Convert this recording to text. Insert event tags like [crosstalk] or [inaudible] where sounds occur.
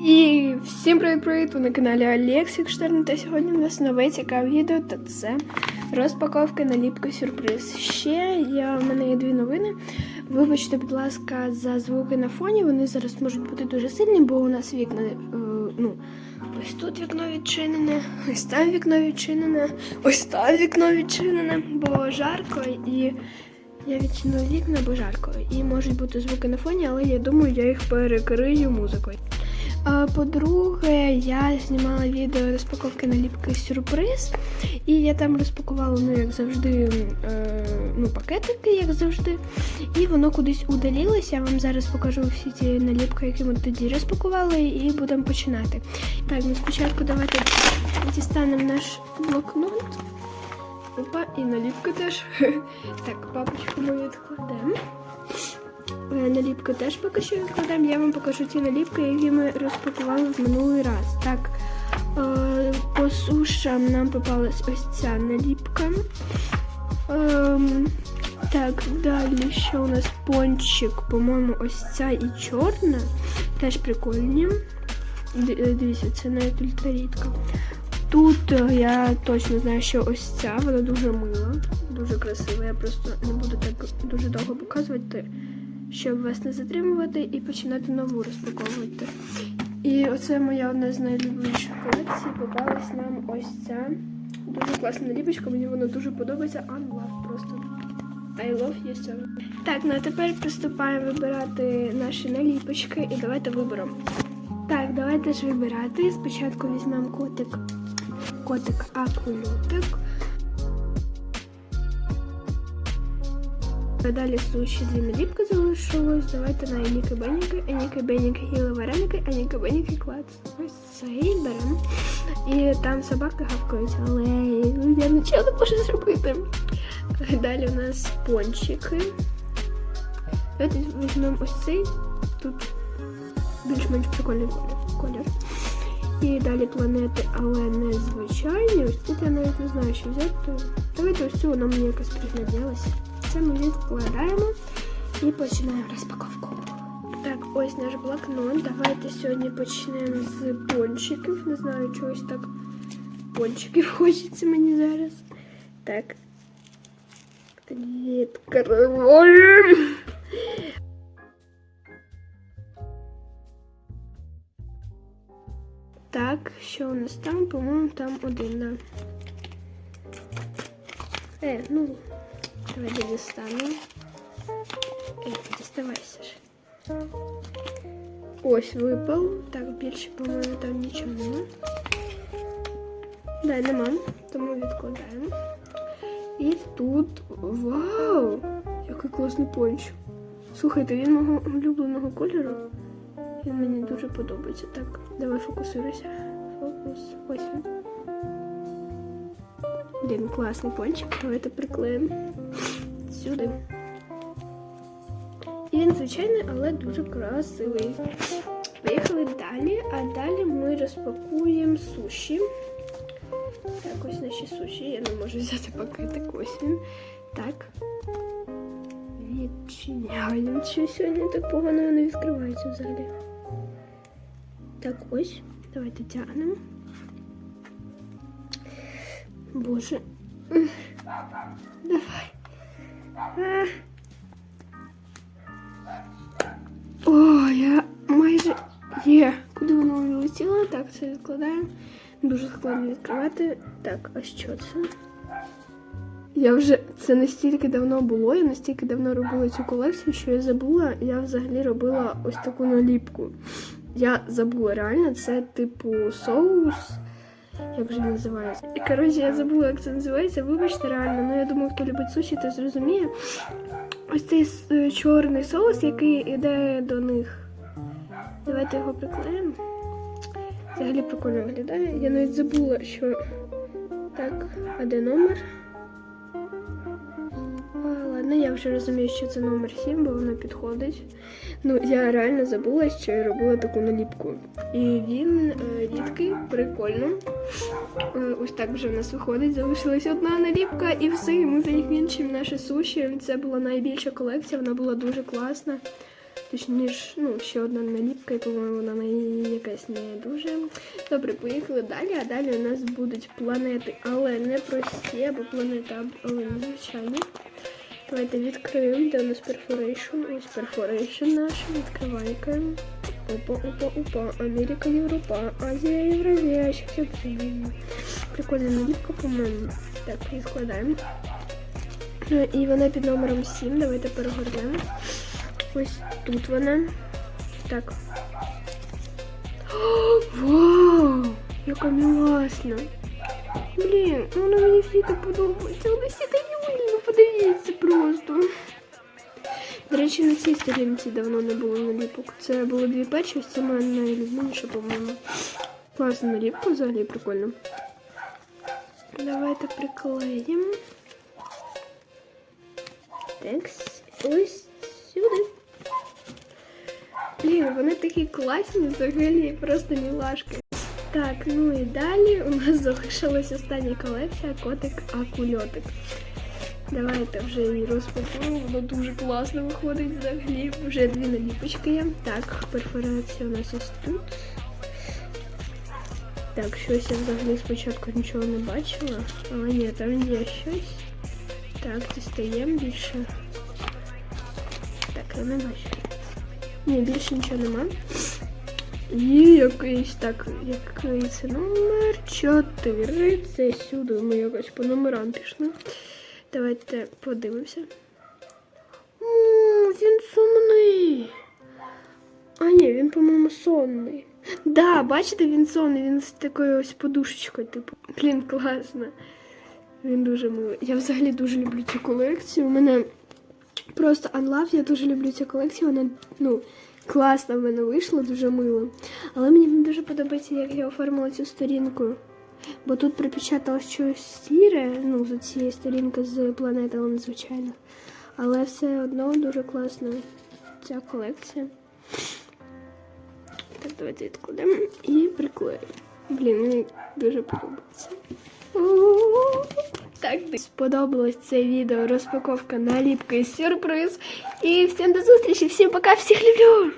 І всім привіт-привіт! Ви на каналі Алексік Штерн. Та сьогодні у нас нове цікаве відео, та це розпаковка наліпки сюрприз. Ще я, в мене є дві новини. Вибачте, будь ласка, за звуки на фоні. Вони зараз можуть бути дуже сильні, бо у нас вікна. е, ну, ось тут вікно відчинене, ось там вікно відчинене, ось там вікно відчинене, бо жарко і. Я відчинила вікна, бо жарко. І можуть бути звуки на фоні, але я думаю, я їх перекрию музикою. По-друге, я знімала відео розпаковки наліпки сюрприз. І я там розпакувала, ну, як завжди, е, ну, пакетики, як завжди. І воно кудись удалілося. Я вам зараз покажу всі ті наліпки, які ми тоді розпакували, і будемо починати. Так, ну спочатку давайте дістанемо наш блокнот. Опа, і наліпку теж. [laughs] Так, папочку ми відкладемо. Наліпку теж поки що відкладемо. Я вам покажу ті наліпки, які ми розпакували в минулий раз. Так, е, по сушам нам попалась ось ця наліпка. Ем, так, далі ще у нас пончик, по-моєму, ось ця і чорна. Теж прикольні. Е, Дивіться, це навіть ультрарідка. Тут е, я точно знаю, що ось ця, вона дуже мила, дуже красива. Я просто не буду так дуже довго показувати, щоб вас не затримувати і починати нову розпаковувати. І оце моя одна з найлюбленіших колекцій. Попалась нам ось ця дуже класна наліпочка, мені вона дуже подобається. Unlove просто. I love you so. Так, ну а тепер приступаємо вибирати наші наліпочки і давайте виберемо. Так, давайте ж вибирати. Спочатку візьмемо котик котик акулютик. А Далі суші дві наліпки залишилось. Давайте на Еніки Беніки, Еніки Беніки їли вареники, Еніки Беніки клац. Ось цей беремо. І там собаки гавкають, але я нічого не можу зробити. Далі у нас пончики. Давайте візьмемо ось цей. Тут більш-менш прикольний колір. колір. І далі планети, але не звичайні. Ось тут я навіть не знаю, що взяти. Давайте ось цю вона мені якось пригляділася. Це ми відкладаємо і починаємо розпаковку. Так, ось наш блокнот. Давайте сьогодні почнемо з пончиків. Не знаю, чогось так пончиків [laughs] хочеться мені зараз. Так. Відкриваємо. Так, що у нас там? По-моєму, там один, да. Е, ну, Давайте дістанемо. Е, діставайся ж. Ось випав. Так, більше, по-моєму, там нічого нема. Да, нема, тому відкладаємо. І тут. Вау! Який класний пончик. Слухайте, він мого улюбленого кольору. Він мені дуже подобається. Так, давай фокусируйся. Фокус. Ось він. Блін, класний пончик. Давайте приклеїмо сюди. І він звичайний, але дуже красивий. Поїхали далі, а далі ми розпакуємо суші. Так, ось наші суші. Я не можу взяти пакетик. Ось він. Так. Відчиняємо. Що сьогодні так погано вони відкриваються взагалі. Так, ось. Давайте тягнемо. Боже. Давай. О, я майже є. Куди воно вилетіло? Так, це відкладаємо. Дуже складно відкривати. Так, а що це? Я вже це настільки давно було, я настільки давно робила цю колекцію, що я забула, я взагалі робила ось таку наліпку. Я забула реально, це типу соус. Як же називається? І коротше, я забула, як це називається. Вибачте, реально. Ну я думаю, хто любить суші, то зрозуміє. Ось цей е, чорний соус, який йде до них. Давайте його приклеїмо. Взагалі прикольно виглядає. Я навіть забула, що. Так, а де номер? Ладно, я вже розумію, що це номер 7, бо воно підходить. Ну, я реально забула, що я робила таку наліпку. І він е, рідкий, прикольно. Е, ось так вже в нас виходить. Залишилась одна наліпка і все, і ми закінчимо наше суші. Це була найбільша колекція, вона була дуже класна. Точніше, ну, ще одна наліпка, і, по-моєму, вона мені якась не дуже. Добре, поїхали далі. А далі у нас будуть планети, але не прості, або планети, але незвичайні. Давайте відкриємо, де у нас perforation. Ось perforation наш. Відкривайка. Опа, опа, опа. Америка, Європа, Азія, Євразія. Ще все Прикольна наліпка, по-моєму. Так, відкладаємо. Ну, І вона під номером 7. Давайте перегорнемо. Ось тут вона. Так. Вау! Яка миласна. Блін, ну вона мені всі так подобається. Вони всі такі Речі, на цій сторінці давно не було наліпок. Це було дві перші, це моя найлюбленіша, по-моєму. Класна наліпка, взагалі прикольно. Давайте приклеїмо. Так, ось сюди. Блін, вони такі класні, взагалі, просто мілашки. Так, ну і далі у нас [laughs] залишилась остання колекція котик акульотик. Давайте вже її розпакуємо, воно дуже класно виходить взагалі. Вже дві наліпочки є. Так, перфорація у нас ось тут. Так, щось я взагалі спочатку нічого не бачила. Але ні, там є щось. Так, дістаємо більше. Так, я не бачу. Ні, більше нічого нема. І якийсь так, який це номер 4. Це сюди ми якось по номерам пішли. Давайте подивимося. Він сумний. А ні, він, по-моєму, сонний. Да, бачите, він сонний, він з такою ось подушечкою, типу. Блін, класно. Він дуже милий. Я взагалі дуже люблю цю колекцію. У мене просто Unlove, я дуже люблю цю колекцію. Вона, ну, класно в мене вийшло, дуже мило. Але мені дуже подобається, як я оформила цю сторінку. Бо тут припечаталось щось сіре, ну, з цієї сторінки з планети, але незвичайно. Але все одно дуже класно ця колекція. Так, давайте відкладемо і приклеїмо. Блін, мені дуже подобається. Так, сподобалось це відео, розпаковка наліпки сюрприз. І всім до зустрічі, всім пока, всіх люблю!